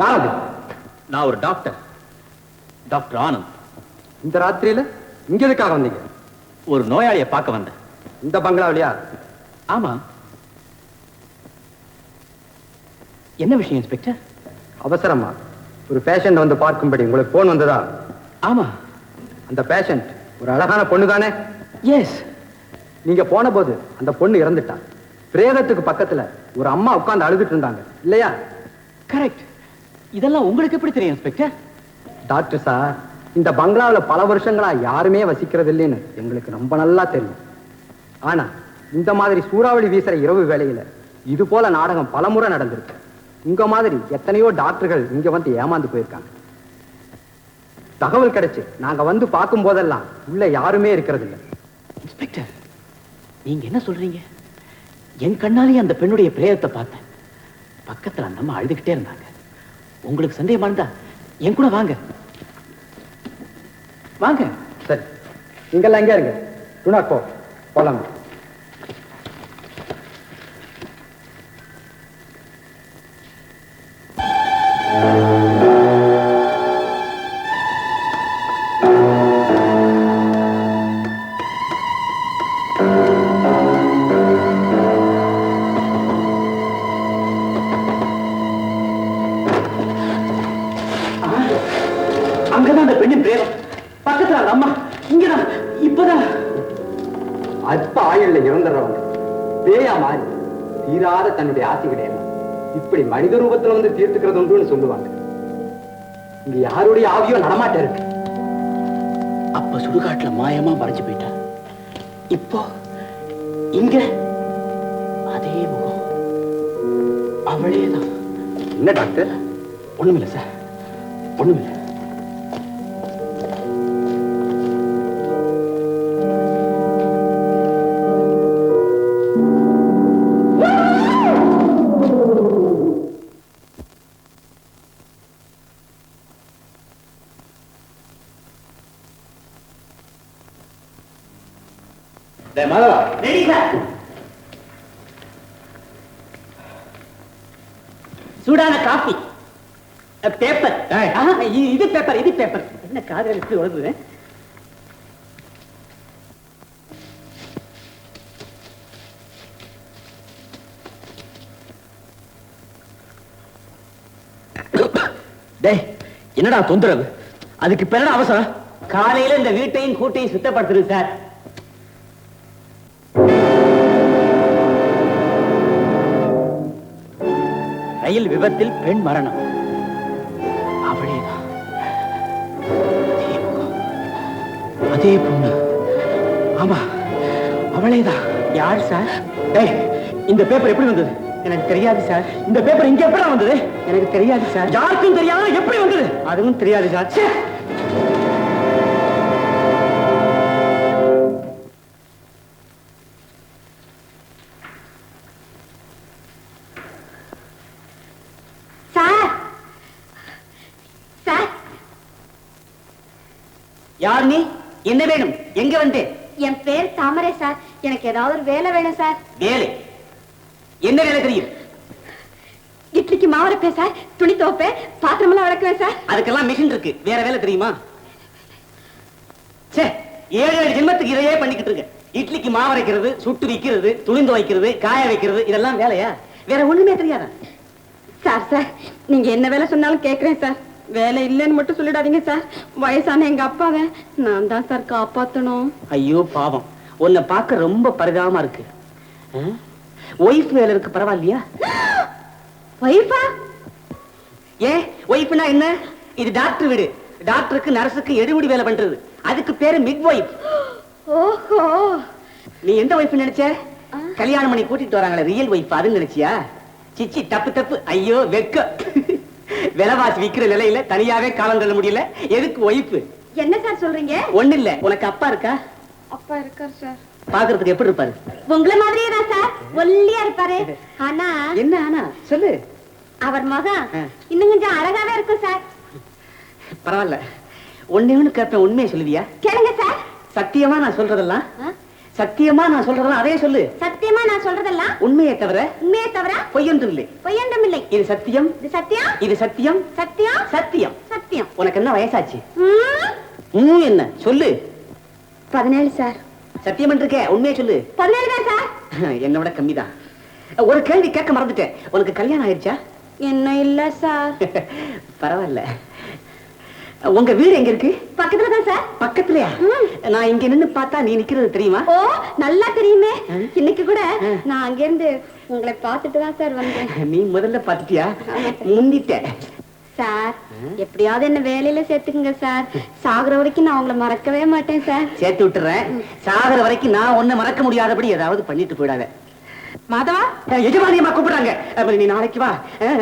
யார் நான் ஒரு டாக்டர். டாக்டர் ஆனந்த். இந்த ராத்திரியில இங்க எதுக்காக வந்தீங்க? ஒரு நோயாளியை பார்க்க வந்தேன். இந்த பங்களாவிலையா? ஆமா. என்ன விஷயம் இன்ஸ்பெக்டர்? அவசரமா. ஒரு பேஷண்ட் வந்து பார்க்கும்படி உங்களுக்கு போன் வந்ததா? ஆமா. அந்த பேஷண்ட் ஒரு அழகான பொண்ணு தானே எஸ் நீங்க போன போது அந்த பொண்ணு இறந்துட்டா. பிரேதத்துக்கு பக்கத்துல ஒரு அம்மா உட்கார்ந்து அழுதுட்டு இருந்தாங்க. இல்லையா? கரெக்ட் இதெல்லாம் உங்களுக்கு எப்படி தெரியும் இன்ஸ்பெக்டர்? டாக்டர் சார் இந்த பங்களாவில் பல வருஷங்களா யாருமே வசிக்கிறது இல்லைன்னு எங்களுக்கு ரொம்ப நல்லா தெரியும். ஆனா இந்த மாதிரி சூறாவளி வீசுற இரவு வேளையில இது போல நாடகம் பலமுறை நடந்திருக்கு. உங்க மாதிரி எத்தனையோ டாக்டர்கள் இங்க வந்து ஏமாந்து போயிருக்காங்க. தகவல் கிடைச்சு நாங்க வந்து பார்க்கும் போதெல்லாம் உள்ள யாருமே இருக்கிறது இல்லை இன்ஸ்பெக்டர் நீங்க என்ன சொல்றீங்க? என் கண்ணாலேயே அந்த பெண்ணுடைய பிரேதத்தை பார்த்தேன். பக்கத்துல அந்த அம்மா அழுதுகிட்டே இருந்தாங்க. உங்களுக்கு சந்தேகமா இருந்தா என் கூட வாங்க. வாங்க. சரி. இங்கெல்லாம் எங்க இருங்க. துணா போலாம்? அங்கதான் அந்த பெண்ணின் பிரேதம் பக்கத்துல அந்த அம்மா. இங்கதான். இப்பதான். அற்ப ஆயுள்ல இறந்துடுறவங்க பேயா மாறி. தீராத தன்னுடைய ஆசைகளை எல்லாம் இப்படி மனித ரூபத்துல வந்து தீர்த்துக்கிறது உண்டுன்னு சொல்லுவாங்க. இங்க யாருடைய ஆவியோ நடமாட்ட இருக்கு. அப்ப சுடுகாட்டுல மாயமா மறைஞ்சு போயிட்டா. இப்போ இங்க அதே முகம். அவளேதான். என்ன டாக்டர்? ஒண்ணுமில்ல சார். ஒண்ணுமில்ல. சூடான காஃபி பேப்பர் இது பேப்பர் இது பேப்பர் என்ன காதல் எப்படி உழவுது டேய் என்னடா தொந்தரவு? அதுக்கு என்னடா அவசரம். காலையில இந்த வீட்டையும் கூட்டையும் சுத்தப்படுத்துது சார். ரயில் விபத்தில் பெண் மரணம். அவளேதான் அதே பொண்ணு ஆமா அவளேதான். யார் சார்? டேய் இந்த பேப்பர் எப்படி வந்தது? எனக்கு தெரியாது சார். இந்த பேப்பர் இங்க எப்படி வந்தது? எனக்கு தெரியாது சார். யாருக்கும் தெரியாம எப்படி வந்தது? அதுவும் தெரியாது! சார். யார் நீ? என்ன வேணும்? எங்க வந்து? என் பேர் தாமரை சார். எனக்கு ஏதாவது ஒரு வேலை வேணும் சார். வேலை? என்ன வேலை தெரியும்? இட்லிக்கு மாவு அரைப்பேன் சார். துணி துவைப்பேன். பாத்திரமெல்லாம் விளக்குவேன் சார். அதுக்கெல்லாம் மிஷின் இருக்கு. வேற வேலை தெரியுமா? சே ஏழு ஏழு ஜென்மத்துக்கு இதையே பண்ணிக்கிட்டு இருக்க. இட்லிக்கு மாவு அரைக்கிறது சுட்டு விக்கிறது துணிந்து வைக்கிறது காய வைக்கிறது இதெல்லாம் வேலையா? வேற ஒண்ணுமே தெரியாதா? சார் சார் நீங்க என்ன வேலை சொன்னாலும் கேக்குறேன் சார். வேலை இல்லைன்னு மட்டும் சொல்லிடாதீங்க சார். வயசான எங்க அப்பாவை நான் தான் சார் காப்பாத்தணும். ஐயோ பாவம். உன்னை பார்க்க ரொம்ப பரிதாபமா இருக்கு. ஒய்ஃப் வேலை இருக்கு பரவாயில்லையா? ஒய்ஃபா ஏன்? ஒய்ஃப்னா என்ன? இது டாக்டர் வீடு. டாக்டருக்கு நர்ஸுக்கு எடுமுடி வேலை பண்றது. அதுக்கு பேரு மிட் ஒய்ஃப் ஓஹோ. நீ எந்த ஒய்ஃப் நினைச்ச? கல்யாணம் பண்ணி கூட்டிட்டு வராங்களே ரியல் ஒய்ஃப் அதுன்னு நினைச்சியா? சிச்சி தப்பு தப்பு. ஐயோ வெக்க விலைவாசி விக்கிற நிலையில தனியாவே காலம் தள்ள முடியல. எதுக்கு ஒய்ஃப் என்ன சார் சொல்றீங்க? ஒண்ணு இல்ல உனக்கு அப்பா இருக்கா? அப்பா இருக்கார் சார். பாக்குறதுக்கு எப்படி இருப்பாரு? உங்களை மாதிரியே தான் சார். ஒல்லியா இருப்பாரு. ஆனா என்ன ஆனா? சொல்லு. அவர் மகன். ஆ. இன்னும் கொஞ்சம் அழகாவே இருக்கும் சார். பரவாயில்ல. ஒண்ணே ஒண்ணு கேட்பேன் உண்மையை சொல்லுவியா? கேளுங்க சார். சத்தியமா நான் சொல்றதெல்லாம்? ஆ? சத்தியமா நான் சொல்றதெல்லாம் அதே சொல்லு. சத்தியமா நான் சொல்றதெல்லாம்? உண்மையை தவிர உண்மையே தவிர? பொய்யொன்றும் இல்லை பொய்யண்டும் இல்லை இது சத்தியம். இது சத்தியம்? இது சத்தியம். சத்தியம்? சத்தியம். சத்தியம். உனக்கு என்ன வயசாச்சு? என்ன? சொல்லு. பதினேழு சார். சத்தியம் இருக்கே உண்மையை சொல்லு. பதினேழு தான் சார். என்னை விட கம்மிதான். ஒரு கேள்வி கேட்க மறந்துட்டேன். உனக்கு கல்யாணம் ஆயிடுச்சா என்ன இல்ல சார். பரவாயில்ல. உங்க வீடு எங்க இருக்கு? பக்கத்துல தான் சார். பக்கத்துலயா. நான் இங்க நின்னு பார்த்தா நீ நிக்கிறது தெரியுமா? ஓ நல்லா தெரியுமே. இன்னைக்கு கூட. நான் அங்கிருந்து உங்களை பார்த்துட்டு தான் சார் வந்தேன். நீ முதல்ல பாத்துட்டியா ஆமா. முந்திட்ட சார் எப்படியாவது என்ன வேலையில சேர்த்துக்குங்க சார். சாகுற வரைக்கும் நான் உங்களை மறக்கவே மாட்டேன் சார். சேர்த்து விட்டுறேன். சாகர வரைக்கும் நான் ஒண்ணு மறக்க முடியாதபடி ஏதாவது பண்ணிட்டு போயிடாத. மாதவா? எஜமானி அம்மா கூப்பிடுறாங்க. நீ நாளைக்கு வா.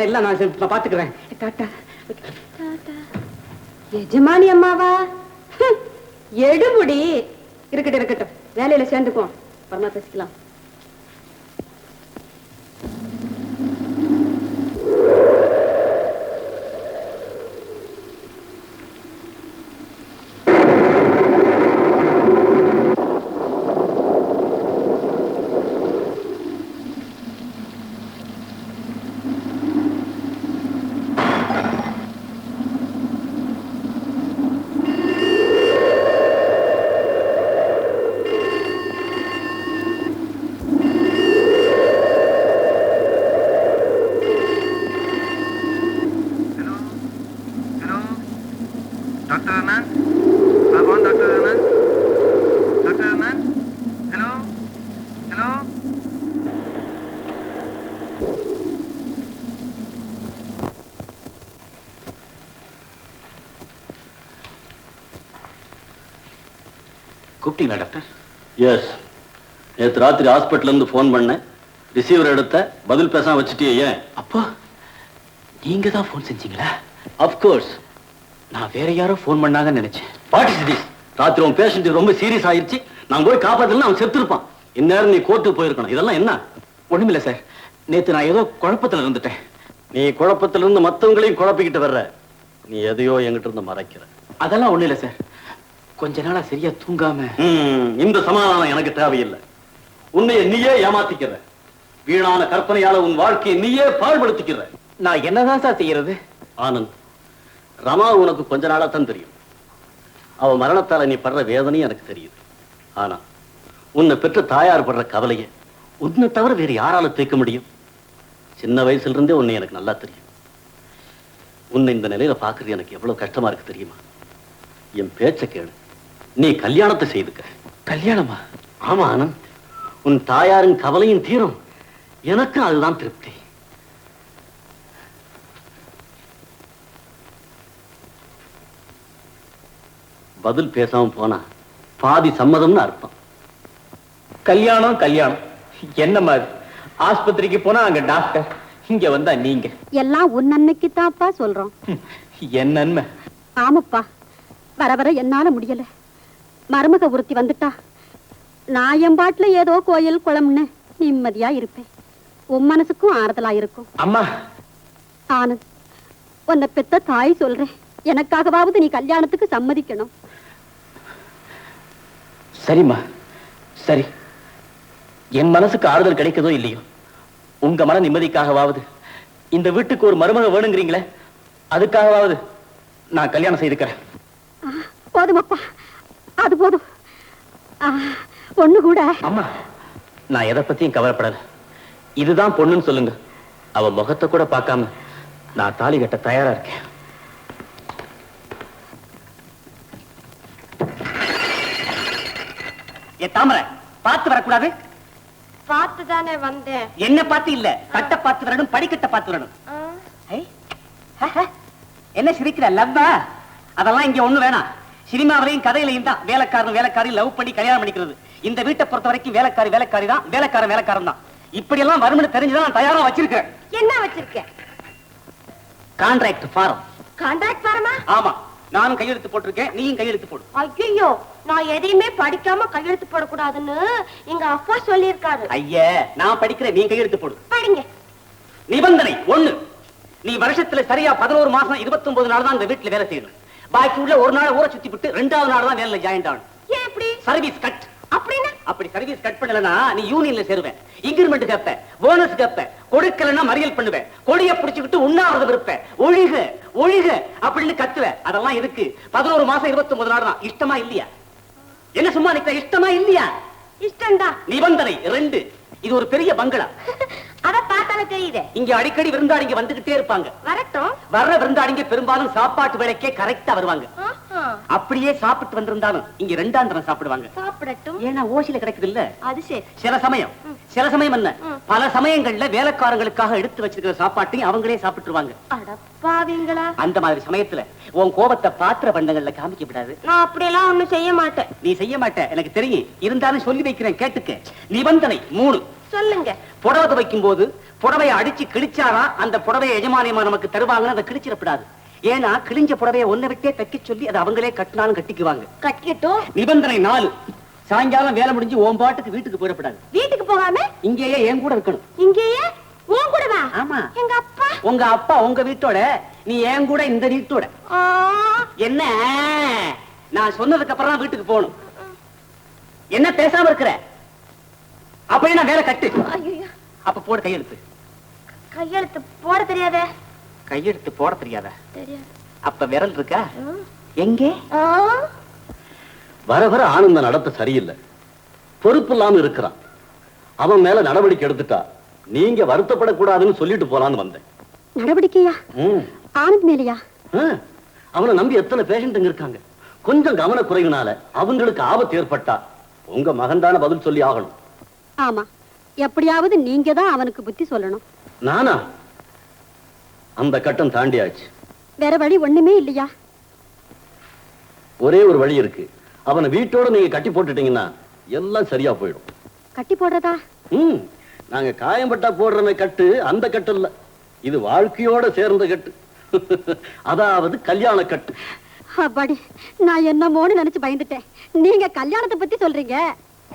எல்லாம் நான் பாத்துக்கிறேன் டாட்டா. எஜமானி அம்மாவா? எடுபுடி எடுமுடி. இருக்கட்டும் இருக்கட்டும். வேலையில சேர்ந்துக்குவோம். அப்புறமா பேசிக்கலாம். கூப்பிட்டீங்களா டாக்டர் எஸ் நேற்று ராத்திரி ஹாஸ்பிட்டல்ல இருந்து ஃபோன் பண்ணேன். ரிசீவர் எடுத்த பதில் பேசாம வச்சுட்டியே ஏன்? அப்போ நீங்க தான் ஃபோன் செஞ்சீங்களா? அப்கோர்ஸ் நான் வேற யாரோ ஃபோன் பண்ணாங்கன்னு நினைச்சேன். வாட் இஸ் திஸ் ராத்திரி உன் பேஷண்ட் ரொம்ப சீரியஸ் ஆயிருச்சு. நான் போய் காப்பாத்தலாம் அவன் செத்துருப்பான். இந்நேரம் நீ கோர்ட்டுக்கு போயிருக்கணும். இதெல்லாம் என்ன? ஒண்ணுமில்ல சார் நேத்து நான் ஏதோ குழப்பத்துல இருந்துட்டேன். நீ குழப்பத்துல இருந்து மத்தவங்களையும் குழப்பிக்கிட்டு வர்ற. நீ எதையோ என்கிட்ட இருந்து மறைக்கிற. அதெல்லாம் ஒண்ணு இல்ல சார் கொஞ்ச நாளா சரியா தூங்காம. இந்த சமாதானம் எனக்கு தேவையில்லை. உன்னைய நீயே ஏமாத்திக்கிற. வீணான கற்பனையால உன் வாழ்க்கையை நீயே பாழ்படுத்திக்கிற. நான் என்னதான் சார் செய்யறது? ஆனந்த் ரமா உனக்கு கொஞ்ச நாளா தான் தெரியும். அவ மரணத்தால நீ படுற வேதனையும் எனக்கு தெரியுது. ஆனா உன்னை பெற்ற தாயார் படுற கவலைய உன்னை தவிர வேறு யாரால தீர்க்க முடியும்? சின்ன வயசுல இருந்தே உன்னை எனக்கு நல்லா தெரியும். உன்னை இந்த நிலையில பாக்குறது எனக்கு எவ்வளவு கஷ்டமா இருக்கு தெரியுமா? என் பேச்ச கேளு. நீ கல்யாணத்தை செய்துக்க. கல்யாணமா? ஆமா ஆனந்த். உன் தாயாரின் கவலையும் தீரும். எனக்கும் அதுதான் திருப்தி. பதில் பேசாம போனா பாதி சம்மதம்னு அர்த்தம். கல்யாணம் கல்யாணம். என்ன மாதிரி? ஆஸ்பத்திரிக்கு போனா அங்க டாக்டர் இங்க வந்தா நீங்க. எல்லாம் உன் நன்மைக்கு தான்ப்பா சொல்றோம் என் நன்மை. ஆமாப்பா. வர வர என்னால முடியல. மருமக ஒருத்தி வந்துட்டா. நான் என் பாட்டுல ஏதோ கோயில் குளம்னு நிம்மதியா இருப்பேன். உன் மனசுக்கும் ஆறுதலா இருக்கும். அம்மா. ஆனந்த் உன்னை பெத்த தாய் சொல்றேன். எனக்காகவாவது நீ கல்யாணத்துக்கு சம்மதிக்கணும். சரிம்மா. சரி. என் மனசுக்கு ஆறுதல் கிடைக்குதோ இல்லையோ? உங்க மன நிம்மதிக்காகவாவது. இந்த வீட்டுக்கு ஒரு மருமக வேணுங்கிறீங்களே அதுக்காகவாவது நான் கல்யாணம் செய்துக்கிறேன். போதுமப்பா அது போதும். ஒண்ணு கூட. அம்மா நான் எதை பத்தியும் கவலைப்படல இதுதான் பொண்ணுன்னு சொல்லுங்க. அவ முகத்தை கூட பார்க்காம நான் தாலி கட்ட தயாரா இருக்கேன். ஏ தாமரை பார்த்து வரக்கூடாது? பார்த்து தானே வந்தேன். என்ன பார்த்து இல்ல கட்ட பார்த்து வரணும் படிக்கட்ட பார்த்து வரணும். என்ன சிரிக்கிற லவ்வா? அதெல்லாம் இங்க ஒண்ணு வேணாம். சினிமாவிலையும் கதையிலையும் தான் வேலைக்காரன் வேலைக்காரி லவ் பண்ணி கல்யாணம் பண்ணிக்கிறது. இந்த வீட்டை பொறுத்த வரைக்கும் வேலைக்காரி வேலைக்காரி தான் வேலைக்காரன் வேலைக்காரன் தான். இப்படி எல்லாம் வரும்னு தெரிஞ்சுதான் நான் தயாரா வச்சிருக்கேன். என்ன வச்சிருக்க கான்ட்ராக்ட் ஃபாரம் கான்ட்ராக்ட் வரமா ஆமா. நானும் கையெழுத்து போட்டிருக்கேன் நீயும் கையெழுத்து போடு. ஐயோ நான் எதையுமே படிக்காம கையெழுத்து போடக்கூடாதுன்னு எங்க அப்பா சொல்லியிருக்காரு. ஐயே நான் படிக்கிறேன் நீ கையெழுத்து போடு. படிங்க. நிபந்தனை ஒண்ணு. நீ வருஷத்துல சரியா பதினோரு மாசம் 29 நாள் தான் இந்த வீட்டுல வேலை செய்யணும். பாக்கி உள்ள ஒரு நாள் ஊரை சுத்தி விட்டு ரெண்டாவது நாள் தான் வேலையில ஜாயின் ஆகணும். ஏன் இப்படி? சர்வீஸ் கட் அப்படின்னா? அப்படி சர்வீஸ் கட் பண்ணலனா நீ யூனியன்ல சேருவேன் இன்கிரிமெண்ட் கேப்ப போனஸ் கேப்ப கொடுக்கலன்னா மறியல் பண்ணுவேன் கொடிய புடிச்சுக்கிட்டு உண்ணாவிரதம் இருப்பேன் ஒழிக ஒழிக அப்படின்னு கத்துவ. அதெல்லாம் இருக்கு பதினோரு மாசம் இருபத்தி ஒன்பது நாள் தான். இஷ்டமா இல்லையா? என்ன சும்மா நிக்கிற? இஷ்டமா இல்லையா? இஷ்டம்தான். நிபந்தனை ரெண்டு. இது ஒரு பெரிய பங்களா. அத பார்த்தாலே தெரியுதே. இங்க அடிக்கடி விருந்தாளிங்க வந்துகிட்டே இருப்பாங்க. வரட்டும். வர்ற விருந்தாளிங்க பெரும்பாலும் சாப்பாட்டு வேலைக்கே கரெக்டா வருவாங்க. அப்படியே சாப்பிட்டு வந்திருந்தாலும் இங்க ரெண்டாம் தரம் சாப்பிடுவாங்க. சாப்பிடட்டும். ஏன்னா ஓசில கிடைக்குது இல்ல அது சரி. சில சமயம் சில சமயம் என்ன? பல சமயங்கள்ல வேலைக்காரங்களுக்காக எடுத்து வச்சிருக்கிற சாப்பாட்டையும் அவங்களே சாப்பிட்டுருவாங்க. அந்த மாதிரி சமயத்துல உன் கோபத்தை பாத்திர பண்டங்கள்ல காமிக்க விடாது நான் அப்படியெல்லாம் ஒண்ணும் செய்ய மாட்டேன். நீ செய்ய மாட்ட. எனக்கு தெரியும். இருந்தாலும் சொல்லி வைக்கிறேன் கேட்டுக்க. நிபந்தனை மூணு. சொல்லுங்க. புடவை துவைக்கும் போது புடவையை அடிச்சு கிழிச்சாரா அந்த புடவையை எஜமானியமா நமக்கு தருவாங்கன்னு அதை கிழிச்சிடப்படாது. ஏன்னா கிழிஞ்ச புடவையை ஒன்ன விட்டே தைக்க சொல்லி அதை அவங்களே கட்டினாலும் கட்டிக்குவாங்க. கட்டிக்கட்டும் நிபந்தனை நாலு. சாயங்காலம் வேலை முடிஞ்சு ஓம் பாட்டுக்கு வீட்டுக்கு போயிடப்படாது வீட்டுக்கு போகாம? இங்கேயே என் கூட இருக்கணும். இங்கேயே? உன் கூடவா? ஆமா. எங்க அப்பா? உங்க அப்பா உங்க வீட்டோட நீ என் கூட இந்த வீட்டோட. என்ன? நான் சொன்னதுக்கு அப்புறம் தான் வீட்டுக்கு போகணும். என்ன பேசாம இருக்கிற? அப்படியே நான் வேலை கட்டு? அப்ப போட கையெழுத்து. கையெழுத்து போட தெரியாதே. கையெழுத்து போட தெரியாதா? தெரியாது. அப்ப விரல் இருக்கா. எங்கே? வர வர ஆனந்த நடத்த சரியில்லை. பொறுப்பு இல்லாம இருக்கிறான். அவன் மேல நடவடிக்கை எடுத்துட்டா. நீங்க வருத்தப்படக்கூடாதுன்னு சொல்லிட்டு போலான்னு வந்தேன். நடவடிக்கையா. ஆனந்த் மேலையா? அவனை நம்பி எத்தனை பேஷண்ட்டுங்க இருக்காங்க. கொஞ்சம் கவனக்குறைவினால அவங்களுக்கு ஆபத்து ஏற்பட்டா உங்க மகன்தான பதில் சொல்லி ஆகணும். ஆமா. எப்படியாவது நீங்க தான் அவனுக்கு புத்தி சொல்லணும். நானா? அந்த கட்டம் தாண்டியாச்சு. வேற வழி ஒண்ணுமே இல்லையா? ஒரே ஒரு வழி இருக்கு. அவனை வீட்டோட நீங்க கட்டி போட்டுட்டீங்கன்னா எல்லாம் சரியா போயிடும். கட்டி போடுறதா? ம். நாங்க காயம்பட்டா போடுறமே கட்டு அந்த கட்டு இல்ல. இது வாழ்க்கையோட சேர்ந்த கட்டு. அதாவது கல்யாண கட்டு. அப்பாடி நான் என்னமோன்னு நினைச்சு பயந்துட்டேன். நீங்க கல்யாணத்தை பத்தி சொல்றீங்க.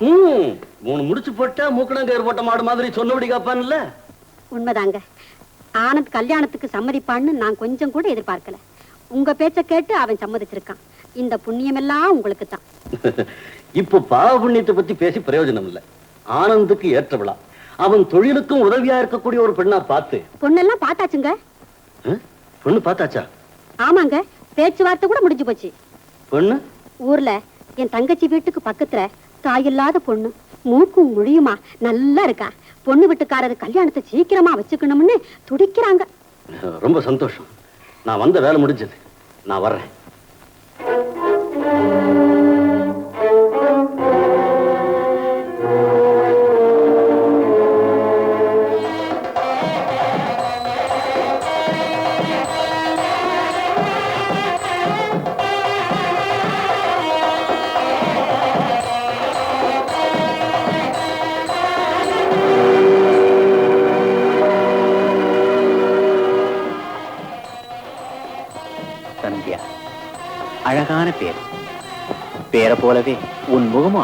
மூணு முடிச்சு போட்டா மூக்கணங்கயிறு போட்ட மாடு மாதிரி சொன்னபடி காப்பான்ல. உண்மைதாங்க. ஆனந்த் கல்யாணத்துக்கு சம்மதிப்பான்னு நான் கொஞ்சம் கூட எதிர்பார்க்கல. உங்க பேச்ச கேட்டு அவன் சம்மதிச்சிருக்கான். இந்த புண்ணியம் எல்லாம் உங்களுக்கு தான் இப்போ பாவ புண்ணியத்தை பத்தி பேசி பிரயோஜனம் இல்ல. ஆனந்துக்கு ஏற்ற விழா. அவன் தொழிலுக்கும் உதவியா இருக்கக்கூடிய ஒரு பெண்ணா பார்த்து. பொண்ணெல்லாம் பார்த்தாச்சுங்க? பொண்ணு பார்த்தாச்சா? ஆமாங்க. பேச்சுவார்த்தை கூட முடிஞ்சு போச்சு. பொண்ணு? ஊர்ல என் தங்கச்சி வீட்டுக்கு பக்கத்துல தாயில்லாத பொண்ணு. மூக்கும் முழியுமா? நல்லா இருக்கா. பொண்ணு வீட்டுக்காரரு கல்யாணத்தை சீக்கிரமா வச்சுக்கணும்னு துடிக்கிறாங்க. ரொம்ப சந்தோஷம். நான் வந்த வேலை முடிஞ்சது. நான் வர்றேன்.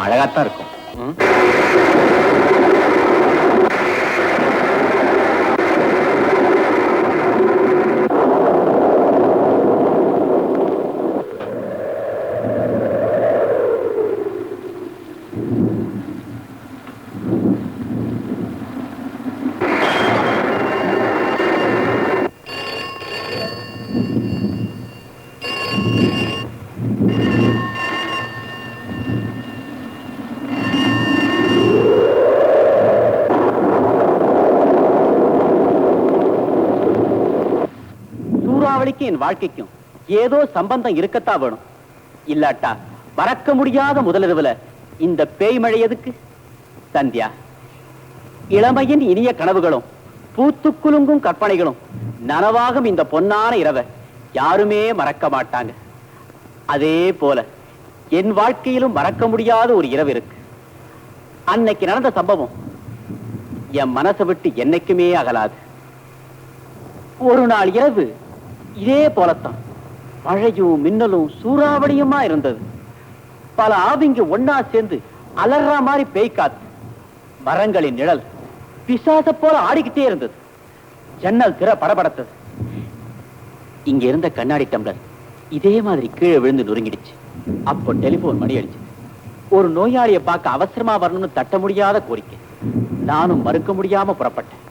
அழகாத்தான் இருக்கும் ம்? சூறாவளிக்கும் என் வாழ்க்கைக்கும் ஏதோ சம்பந்தம் இருக்கத்தான் வேணும். இல்லாட்டா மறக்க முடியாத முதலிரவுல இந்த பேய் மழை எதுக்கு? சந்தியா இளமையின் இனிய கனவுகளும் பூத்து குலுங்கும் கற்பனைகளும் நனவாகும் இந்த பொன்னான இரவை யாருமே மறக்க மாட்டாங்க. அதே போல என் வாழ்க்கையிலும் மறக்க முடியாத ஒரு இரவு இருக்கு. அன்னைக்கு நடந்த சம்பவம் என் மனசை விட்டு என்னைக்குமே அகலாது. ஒரு நாள் இரவு இதே போலத்தான். மழையும் மின்னலும் சூறாவளியுமா இருந்தது. பல ஆவிங்க ஒன்னா சேர்ந்து அலறா மாதிரி பேய் காத்து மரங்களின் நிழல் பிசாச போல ஆடிக்கிட்டே இருந்தது. ஜன்னல் திற படபடத்தது. இங்க இருந்த கண்ணாடி டம்ளர் இதே மாதிரி கீழே விழுந்து நொறுங்கிடுச்சு. அப்போ டெலிபோன் மணி அடிச்சது. ஒரு நோயாளியை பார்க்க அவசரமா வரணும்னு தட்ட முடியாத கோரிக்கை. நானும் மறுக்க முடியாம புறப்பட்டேன்.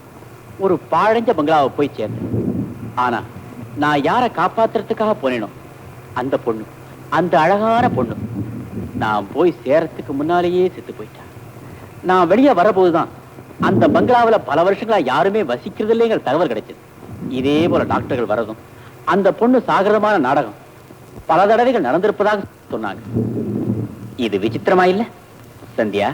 ஒரு பாழஞ்ச பங்களாவை போய் சேர்ந்தேன். ஆனா நான் யாரை காப்பாத்துறதுக்காக போனேனோ அந்த பொண்ணு அந்த அழகான பொண்ணு நான் போய் சேரத்துக்கு முன்னாலேயே செத்து போயிட்டேன் நான் வெளியே வரபோதுதான் அந்த பங்களாவில் பல வருஷங்களா யாருமே வசிக்கிறது இல்லைங்கிற தகவல் கிடைச்சது. இதே போல டாக்டர்கள் வரதும் அந்த பொண்ணு சாகரமான நாடகம் பல தடவைகள் நடந்திருப்பதாக சொன்னாங்க. இது விசித்திரமா இல்ல சந்தியா?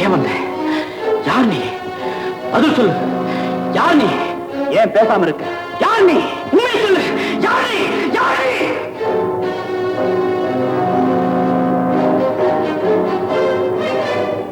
ஏன் வந்த? யார் நீ? அது சொல்லு. யார் நீ? ஏன் பேசாம இருக்க? யார் நீ? உண்மை சொல்லு. யார் நீ?